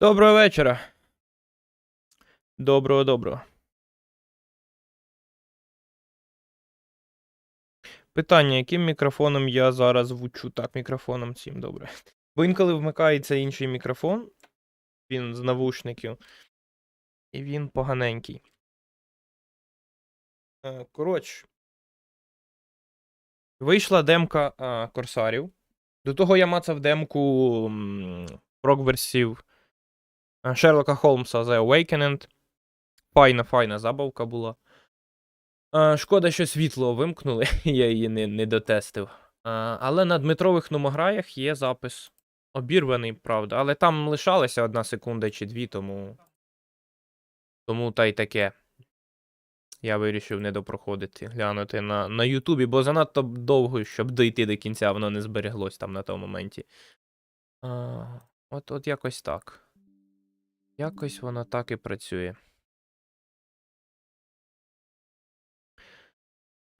Доброго вечора. Доброго, доброго. Питання, яким мікрофоном я зараз звучу? Так, мікрофоном цим добре. Бо інколи вмикається інший мікрофон, він з навушників, і він поганенький. Е, Коротше. Вийшла демка а, Корсарів. До того я мацав демку е, Шерлока Холмса The Awakened. Файна, файна забавка була. Е, Шкода, що світло вимкнули, я її не, не дотестив. Е, Але на Дмитрових номограях є запис. Обірваний, правда. Але там лишалася одна секунда чи дві, тому. Тому та й таке. Я вирішив не допроходити, глянути на, на Ютубі, бо занадто довго, щоб дойти до кінця, воно не збереглось там на тому моменті. А, от, от якось так. Якось воно так і працює.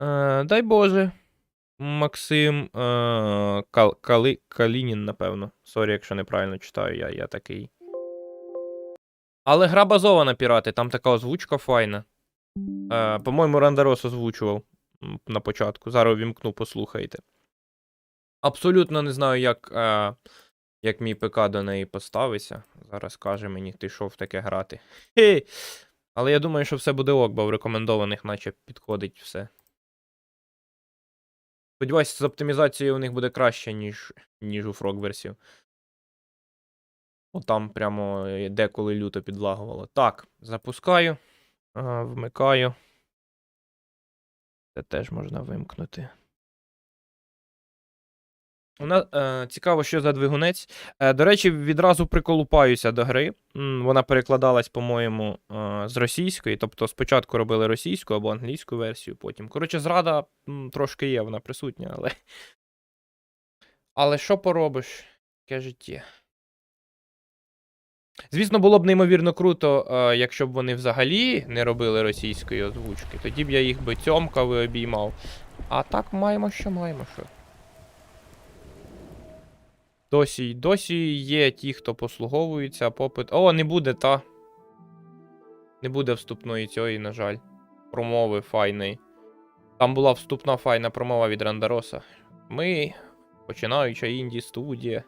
Е, дай Боже. Максим е, Кал, Кали, Калінін, напевно. Сорі, якщо неправильно читаю, я, я такий. Але гра базована, пірати, там така озвучка файна. Е, по-моєму, Рандарос озвучував на початку. Зараз вімкну, послухайте. Абсолютно не знаю, як, е, як мій ПК до неї поставиться. Зараз каже мені, ти що в таке грати. Хе. Але я думаю, що все буде ок, бо в рекомендованих, наче підходить все. Сподіваюся, з оптимізацією у них буде краще, ніж, ніж у Frogverse. О, там прямо е, деколи люто підлагувало. Так, запускаю. Вмикаю. Це теж можна вимкнути. Вона, е, цікаво, що за двигунець. Е, до речі, відразу приколупаюся до гри. Вона перекладалась, по-моєму, е, з російської. Тобто спочатку робили російську або англійську версію, потім. Коротше, зрада м, трошки є, вона присутня, але. Але що поробиш? Яке життя. Звісно, було б неймовірно круто, е, якщо б вони взагалі не робили російської озвучки. Тоді б я їх би цьомкав і обіймав. А так маємо, що маємо, що. Досі, досі є ті, хто послуговується, попит. О, не буде, та. Не буде вступної цієї, на жаль. Промови файної. Там була вступна файна промова від Рандароса. Ми, починаюча інді студія.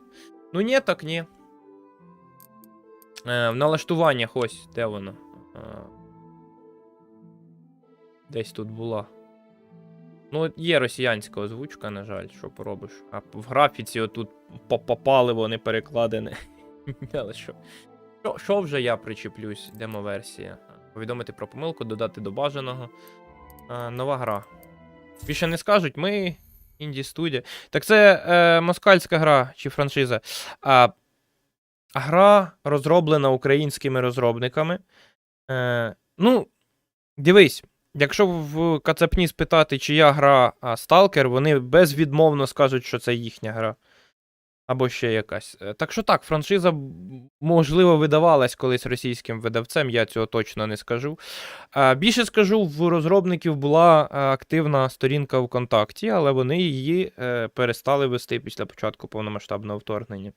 Ну ні, так ні. Е, в налаштуваннях ось, де воно? Е, десь тут була. Ну, є росіянська озвучка, на жаль, що поробиш. А в графіці отут по- по не перекладене. Але що? що? Що вже я причеплюсь? Демо-версія. Повідомити про помилку, додати до бажаного. Е, нова гра. Більше не скажуть, ми інді студія. Так це е, москальська гра чи франшиза. А, гра розроблена українськими розробниками. Е, ну, дивись, якщо в Кацапні спитати, чия гра Stalker, вони безвідмовно скажуть, що це їхня гра. Або ще якась. Е, Так що так, франшиза, можливо, видавалась колись російським видавцем, я цього точно не скажу. Більше скажу, в розробників була е, активна сторінка ВКонтакті, але вони її е, перестали вести після початку повномасштабного вторгнення.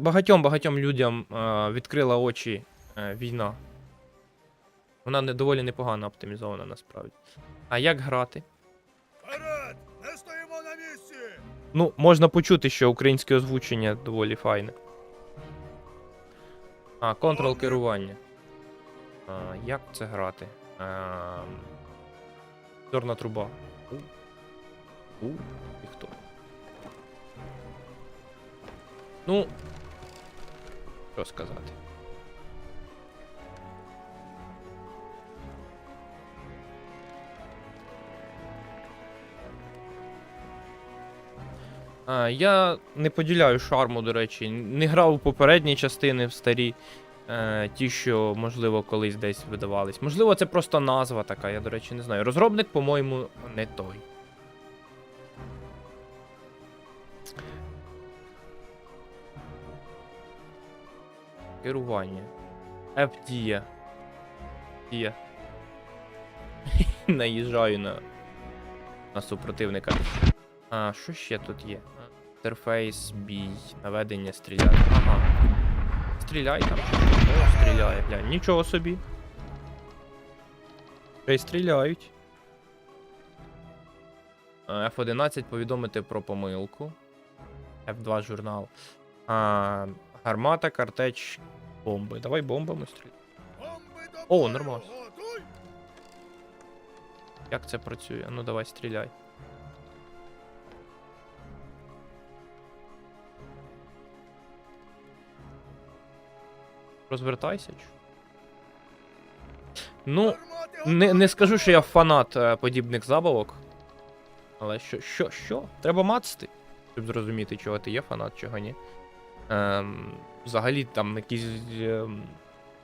Багатьом багатьом людям відкрила очі війна. Вона не, доволі непогано оптимізована насправді. А як грати? Вперед! Не стоїмо на місці! Ну, можна почути, що українське озвучення доволі файне. А, контрол керування. А, як це грати? А, зорна труба. У. У. І хто? Ну. Що сказати? А, я не поділяю шарму, до речі. Не грав у попередні частини в старі. Е, ті, що, можливо, колись десь видавались. Можливо, це просто назва така, я, до речі, не знаю. Розробник, по-моєму, не той. Керування. F-дія. Дія. Наїжджаю на, на супротивника. А, що ще тут є? Інтерфейс, бій, наведення, стріляти. Ага. стріляй там. О, стріляє, глянь. Нічого собі. Ще й стріляють. Е, F11 повідомити про помилку. F2 журнал. А, гармата, картеч, бомби. Давай бомбами стріляй. Бомби О, нормально. Як це працює? Ну давай стріляй. Розвертайся. Ну, не, не скажу, що я фанат е, подібних забавок. Але що, що, що? Треба мацати, щоб зрозуміти, чого ти є фанат, чого ні. Ем, взагалі там якісь ем,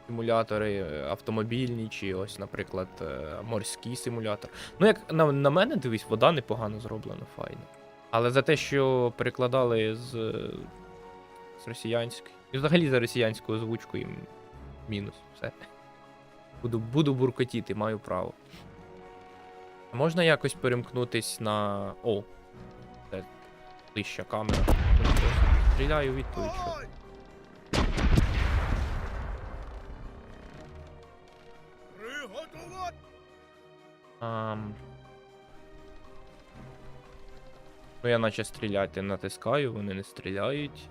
симулятори е, автомобільні, чи ось, наприклад, е, морський симулятор. Ну, як на, на мене, дивись, вода непогано зроблена, файно. Але за те, що перекладали з, з росіянської. І взагалі за росіянську озвучку їм мінус. Все. Буду, буду буркотіти, маю право. Можна якось перемкнутись на. О! Це ближча камера. Стріляю відповідь. що. Ам... Ну, я наче стріляти натискаю, вони не стріляють.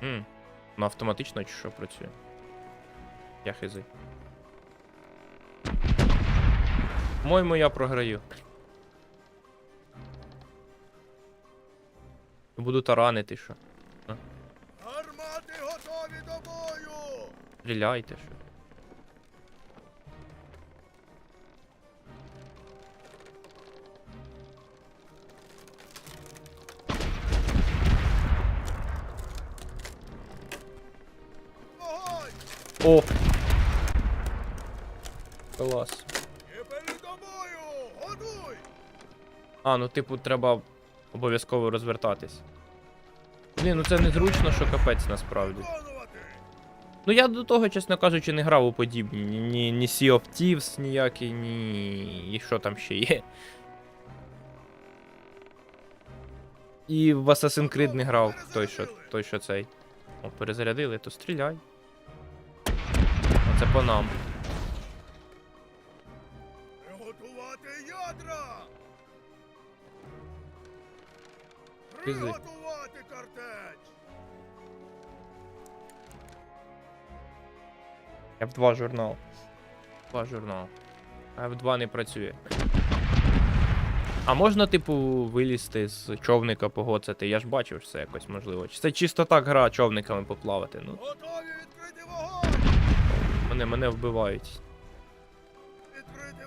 Хм, ну автоматично чи що працює? Я хизи. По-моєму, я програю. Буду таранити, що. Гармати готові до бою! Стріляйте, що. О! Клас. А, ну типу, треба обов'язково розвертатись. Блін, ну це незручно, що капець насправді. Ну я до того, чесно кажучи, не грав у подібні. Ні, ні, ні Sea of Thieves ніякий, ні. І що там ще є. І в Assassin's Creed не грав той, що, той, що цей. О, перезарядили, то стріляй. Оце по нам. Приготувати ядра! Приготувати картеч! F2 журнал. F2 журнал. F2 не працює. А можна, типу, вилізти з човника погоцати? Я ж бачив, що це якось можливо. Чи це чисто так гра човниками поплавати? Ну, Готові відкрити вогонь! Мене, мене вбивають. Відкрити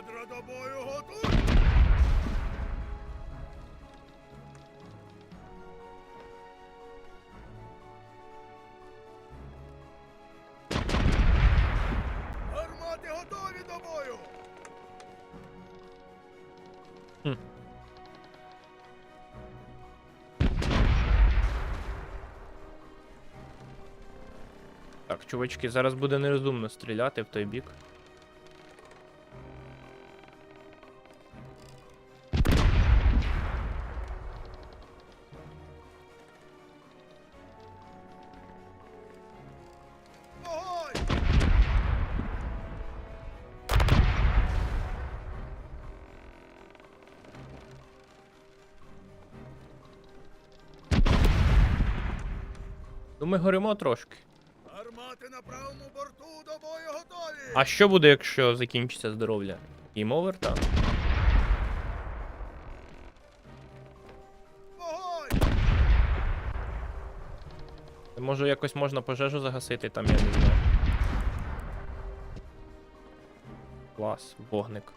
Ядра до бою готові! Гармати готові до бою! Так, чувачки, зараз буде нерозумно стріляти в той бік. Ну ми горимо трошки. Гармати на правому борту до бою готові! А що буде, якщо закінчиться здоров'я? Game over, так? Може якось можна пожежу загасити там, я не знаю. Клас, вогник.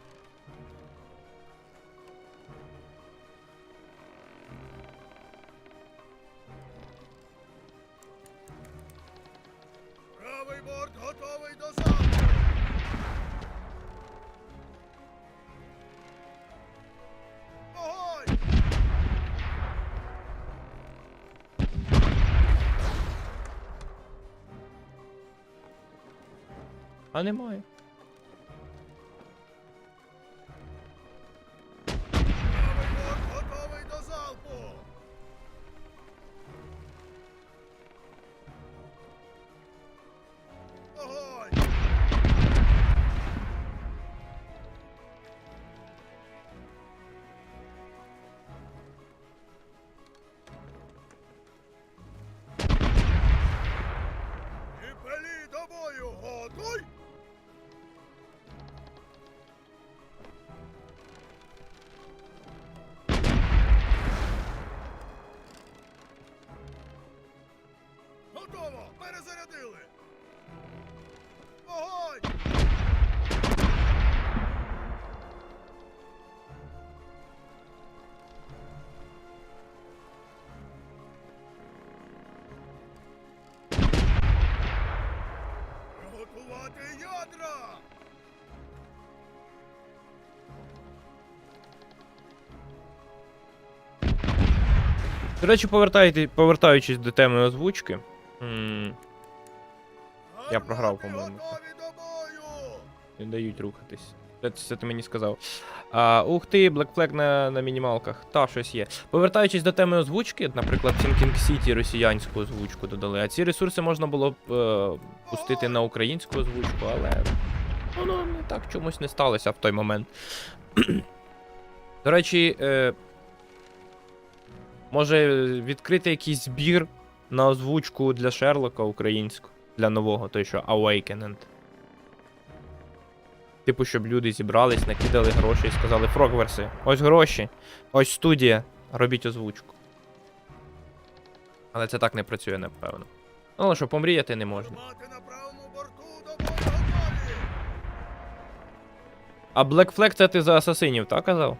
А немає. Правий ядра! До речі, повертаючись до теми озвучки. Я програв, по-моєму. Не дають рухатись. Це, ти мені сказав. А, ух ти, Black Flag на, на мінімалках. Та, щось є. Повертаючись до теми озвучки, наприклад, Thinking City росіянську озвучку додали. А ці ресурси можна було б е, пустити на українську озвучку, але воно не так чомусь не сталося в той момент. До речі, е, може відкрити якийсь збір на озвучку для Шерлока українську, для нового, той що Awakened. Типу, щоб люди зібрались, накидали гроші і сказали, Фрогверси, ось гроші, ось студія, робіть озвучку. Але це так не працює, напевно. Ну, але що, помріяти не можна. А Black Flag це ти за асасинів, так казав?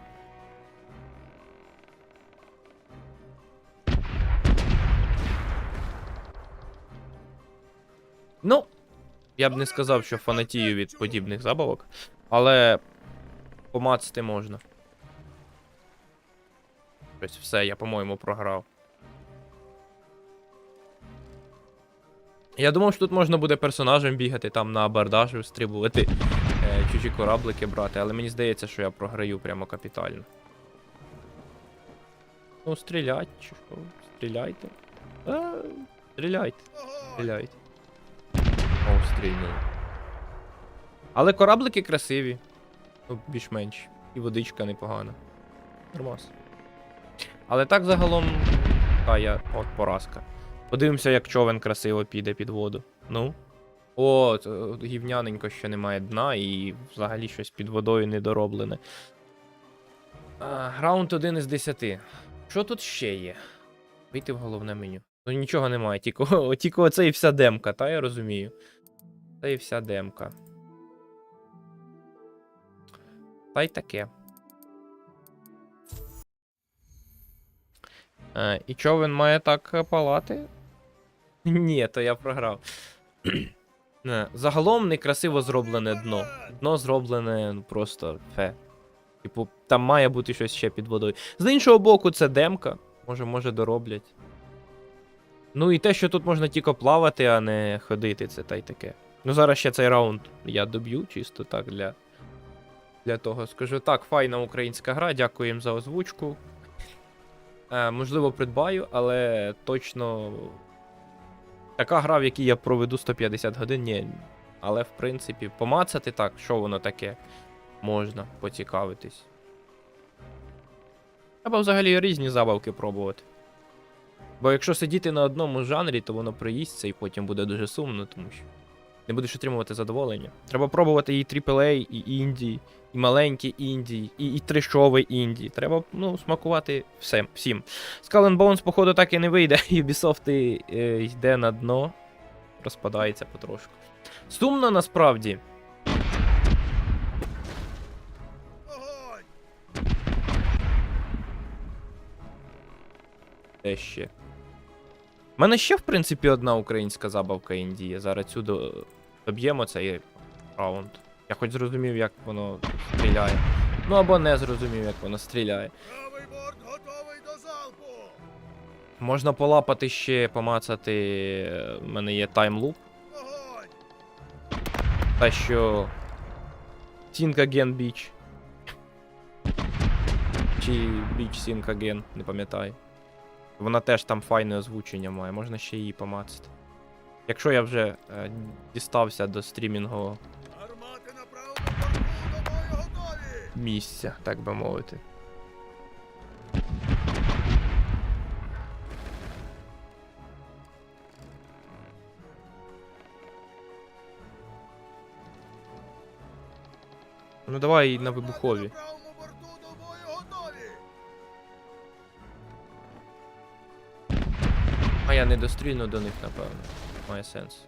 Ну, я б не сказав, що фанатію від подібних забавок, але помацати можна. Ось все, я, по-моєму, програв. Я думав, що тут можна буде персонажем бігати, там на абордаж стрибувати е, чужі кораблики брати, але мені здається, що я програю прямо капітально. Ну, стрілять, чи? Стріляйте. А, стріляйте, стріляйте. О, стрільнули. Але кораблики красиві. Ну, більш-менш. І водичка непогана. Нормас. Але так загалом. Та я. От поразка. Подивимося, як човен красиво піде під воду. Ну. О, гівняненько, що немає дна, і взагалі щось під водою недороблене. А, раунд 1 із 10. Що тут ще є? Вийти в головне меню. Ну нічого немає, тільки, тільки оце і вся демка, та я розумію. Це і вся демка. Та й таке. Е, і човен має так е, палати? Ні, то я програв. Загалом некрасиво зроблене дно. Дно зроблене ну, просто фе. Типу, там має бути щось ще під водою. З іншого боку, це демка. Може, може дороблять. Ну і те, що тут можна тільки плавати, а не ходити, це та й таке. Ну зараз ще цей раунд я доб'ю, чисто так для. Для того скажу так, файна українська гра, дякую їм за озвучку. Е, можливо, придбаю, але точно. Така гра, в якій я проведу 150 годин, ні. Але в принципі, помацати так, що воно таке, можна поцікавитись. Треба взагалі різні забавки пробувати. Бо якщо сидіти на одному жанрі, то воно приїсться і потім буде дуже сумно, тому що не будеш отримувати задоволення. Треба пробувати і AAA, і інді, і маленькі інді, і, і тришовий інді. Треба ну, смакувати всім. всім. Skull and Bones, походу, так і не вийде. Ubisoft і, е, йде на дно, розпадається потрошку. Сумно насправді. Де ще? У мене ще, в принципі, одна українська забавка Індії. Зараз цю доб'ємо цей раунд. Я хоч зрозумів, як воно стріляє. Ну або не зрозумів, як воно стріляє. Правий борт готовий до залпу! Можна полапати ще, помацати. У мене є таймлуп. Та що. Again Beach. Чи Think Again, не пам'ятаю. Вона теж там файне озвучення має, можна ще її помацати. Якщо я вже е, дістався до стрімінгового місця, так би мовити. Ну давай на вибухові. Я не дострільну до них, напевно. Має сенс.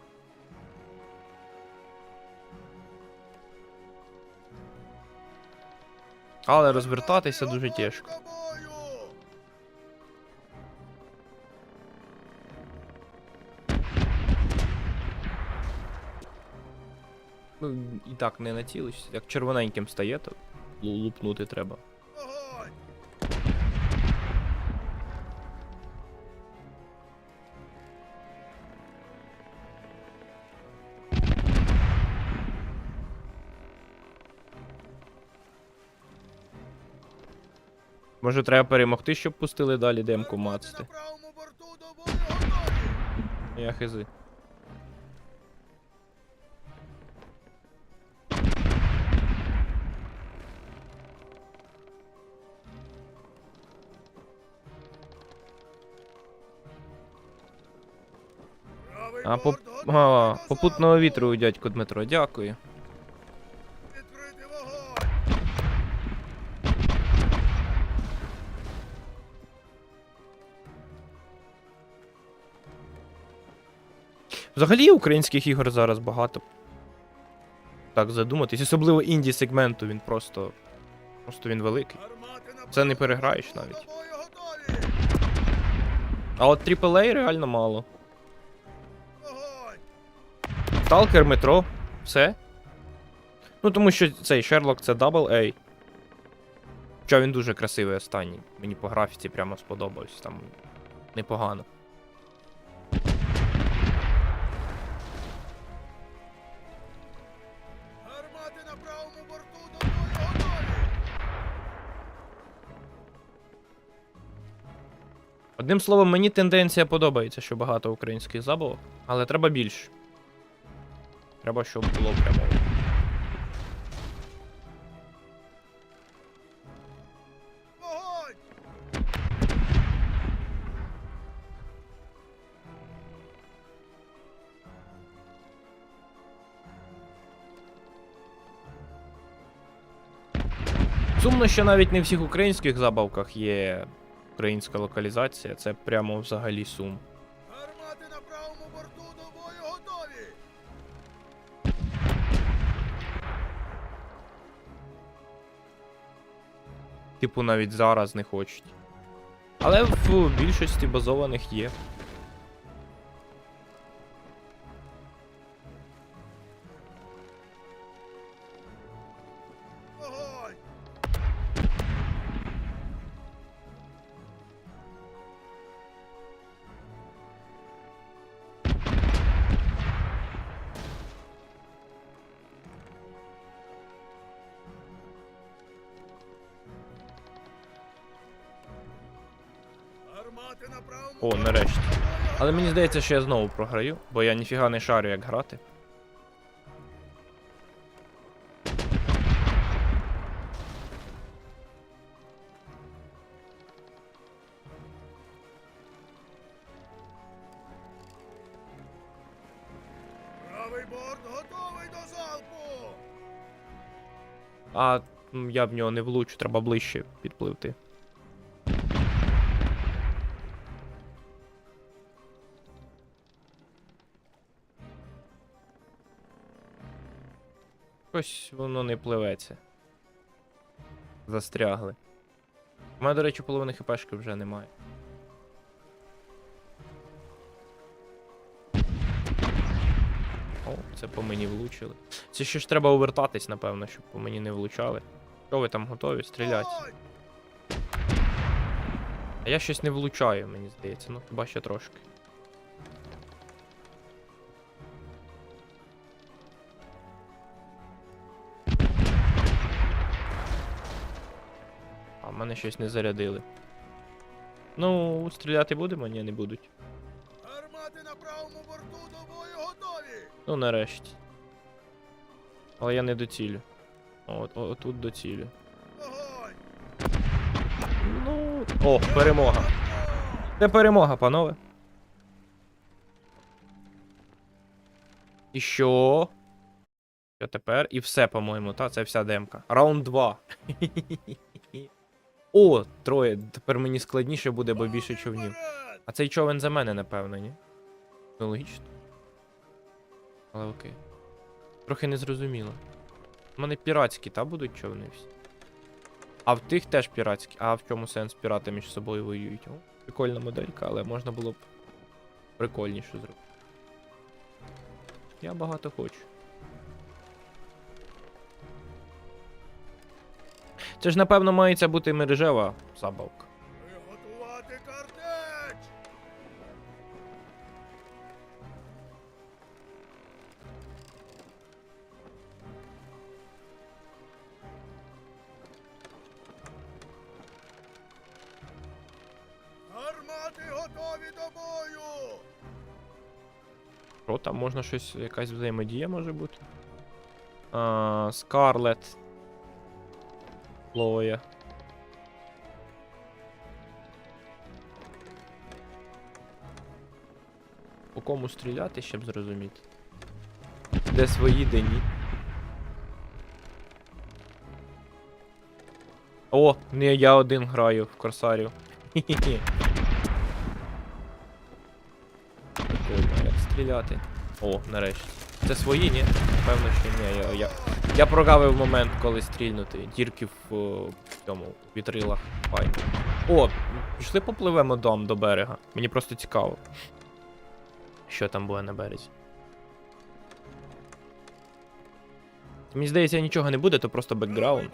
Але розвертатися дуже тяжко. Ну, і так не націлишся. Як червоненьким стає, то лупнути треба. Може треба перемогти, щоб пустили далі демку мацати. Я хизи. А, по... борт готовий а, попутного вітру у дядьку Дмитро, дякую. Взагалі українських ігор зараз багато. Так задуматись, особливо інді сегменту, він просто. Просто він великий. Це не переграєш навіть. А от AAA реально мало. Сталкер, метро, все. Ну тому що цей Шерлок це A. Хоча він дуже красивий останній. Мені по графіці прямо сподобався. Там непогано. Одним словом, мені тенденція подобається, що багато українських забавок, але треба більше. Треба, щоб було прямо. Сумно, що навіть не всіх українських забавках є українська локалізація. Це прямо взагалі сум. Гармати на правому борту до бою готові! Типу, навіть зараз не хочуть. Але в більшості базованих є. Здається, що я знову програю, бо я ніфіга не шарю, як грати. Правий Правий борт готовий до залпу! А я в нього не влучу, треба ближче підпливти. Щось воно не пливеться. Застрягли. У мене, до речі, половини хпшки вже немає. О, це по мені влучили. Це ще ж треба увертатись, напевно, щоб по мені не влучали. Що ви там готові? Стрілять. Ой! А я щось не влучаю, мені здається. Ну, хіба ще трошки. Мене щось не зарядили. Ну, стріляти будемо? Ні, не будуть. Гармати на правому борту до бою готові! Ну, нарешті. Але я не доцілю. От, о, тут доцілю. Ну. О, перемога. Це перемога, панове. І що? Що тепер? І все, по-моєму, та це вся демка. Раунд 2. О, троє. Тепер мені складніше буде, бо більше човнів. А цей човен за мене, напевно, ні? Ну, логічно. Але окей. Трохи незрозуміло. У мене піратські, та будуть човни всі. А в тих теж піратські. А в чому сенс пірати між собою воюють? О, прикольна моделька, але можна було б прикольніше зробити. Я багато хочу. Це ж, напевно, мається бути мережева забавка. Приготувати картеч! Гармати готові до бою! Що там можна щось, якась взаємодія може бути? А, Скарлет. Лоя. По кому стріляти, щоб зрозуміти. Де свої, де ні. О, не я один граю в Корсарів. Хі-хі-хі. Як стріляти. О, нарешті. Це свої, ні? Напевно, що ні. Я, я, я прогавив момент, коли стрільнути. Дірки в, цьому вітрилах. Файно. О, пішли попливемо дом до берега. Мені просто цікаво. Що там буде на березі. Мені здається, нічого не буде, то просто бекграунд.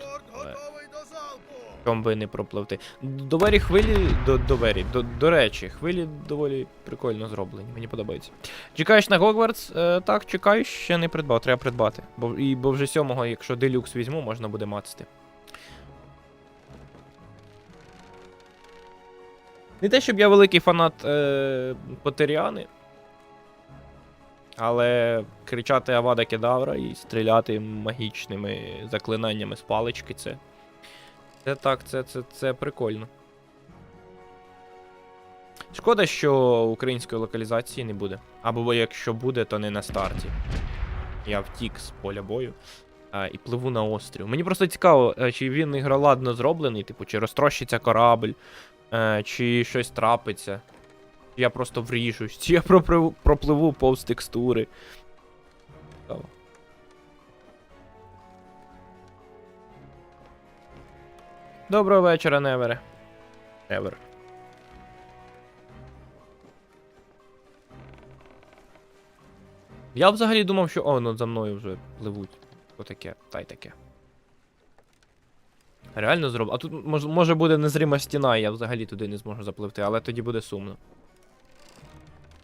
Би не пропливти. До вері хвилі. До, до вері. До, до речі, хвилі доволі прикольно зроблені. Мені подобається. Чекаєш на Гогвартс? Е, так, чекаю, ще не придбав, треба придбати. Бо, і, бо вже сьомого, якщо делюкс візьму, можна буде мацати. Не те, щоб я великий фанат е, Потеріани. Але кричати Авада Кедавра і стріляти магічними заклинаннями з палички це. Це так, це, це, це прикольно. Шкода, що української локалізації не буде. Або якщо буде, то не на старті. Я втік з поля бою а, і пливу на острів. Мені просто цікаво, е, чи він ігроладно зроблений, типу, чи розтрощиться корабль, е, чи щось трапиться. Я просто вріжусь, чи я пропливу повз текстури. Цікаво. Доброго вечора, Невере. Невер. Я взагалі думав, що. О, ну за мною вже пливуть. Що таке? Та й таке. Реально зроб. А тут мож, може буде незрима стіна, і я взагалі туди не зможу запливти, але тоді буде сумно.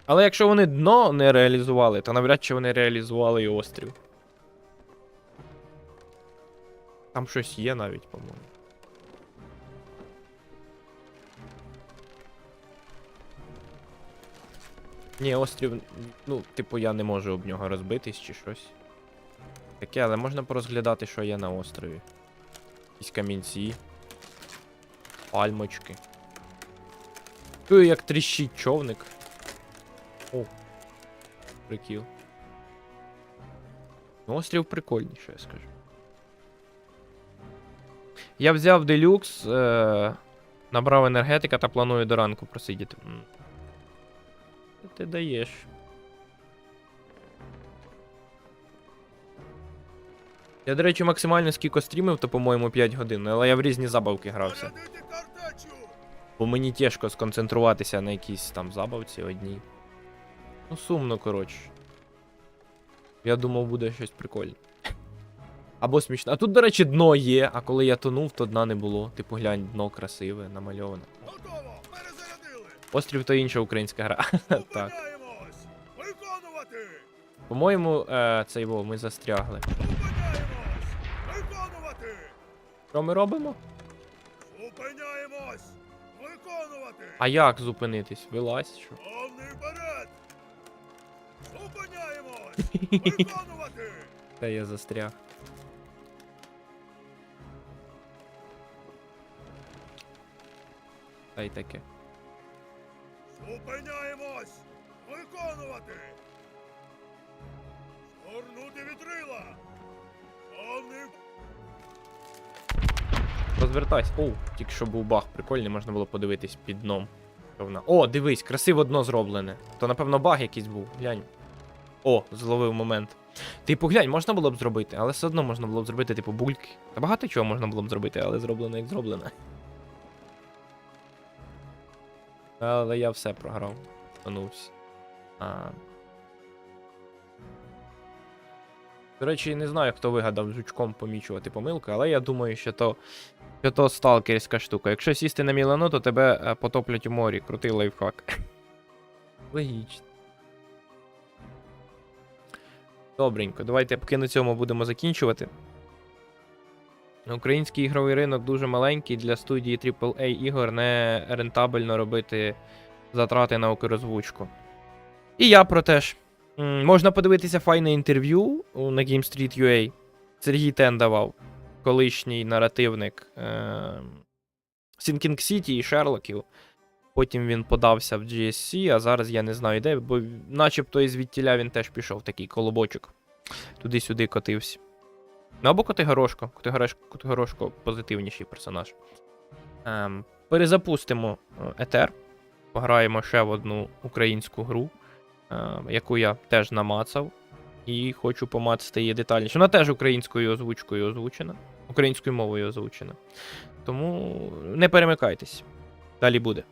Але якщо вони дно не реалізували, то навряд чи вони реалізували і острів. Там щось є навіть, по-моєму. Ні, острів, ну, типу, я не можу об нього розбитись чи щось. Таке, але можна порозглядати, що є на острові. Якісь камінці. Пальмочки. Чую, як тріщить човник. О. Прикіл. Ну, острів прикольніше, я скажу. Я взяв делюкс, е- набрав енергетика та планую до ранку просидіти. Ти даєш. Я, до речі, максимально скільки стрімив, то, по-моєму, 5 годин, але я в різні забавки грався. Бо мені тяжко сконцентруватися на якійсь там забавці одній. Ну, сумно, коротше. Я думав, буде щось прикольне. Або смішно. А тут, до речі, дно є, а коли я тонув, то дна не було. Типу, глянь, дно красиве, намальоване. Готово! Острів то інша українська гра. так. По-моєму, е, цей во, ми застрягли. Що ми робимо? Зупиняємось! Виконувати! А як зупинитись? Вилазь, що? Повний вперед! Зупиняємось! Виконувати! Та я застряг. Та й таке. Зупиняємось! Виконувати! Згорнути вітрила! Повний Розвертайся. Оу, тільки що був баг прикольний, можна було подивитись під дном. Що О, дивись, красиво дно зроблене. То, напевно, баг якийсь був. Глянь. О, зловив момент. Типу, глянь, можна було б зробити, але все одно можна було б зробити, типу, бульки. Та багато чого можна було б зробити, але зроблено як зроблено. Але я все програв. Тонувся. До речі, не знаю, хто вигадав жучком помічувати помилки, але я думаю, що то, що то сталкерська штука. Якщо сісти на мілану, то тебе е, потоплять у морі. Крутий лайфхак. Логічно. Добренько, давайте поки на цьому будемо закінчувати. Український ігровий ринок дуже маленький. Для студії AAA ігор не рентабельно робити затрати на укрозвучку. І я про те ж. Можна подивитися файне інтерв'ю на GameStreet.ua. Сергій Тен давав, колишній наративник е- Sinking City і Шерлоків. Потім він подався в GSC, а зараз я не знаю де, бо начебто із відтіля він теж пішов такий колобочок. Туди-сюди котився. Ну або Котигорошко. Котигорошко, Котигорошко позитивніший персонаж. Ем, перезапустимо е, Етер. Пограємо ще в одну українську гру, е, яку я теж намацав. І хочу помацати її детальніше. Вона теж українською озвучкою озвучена. Українською мовою озвучена. Тому не перемикайтесь. Далі буде.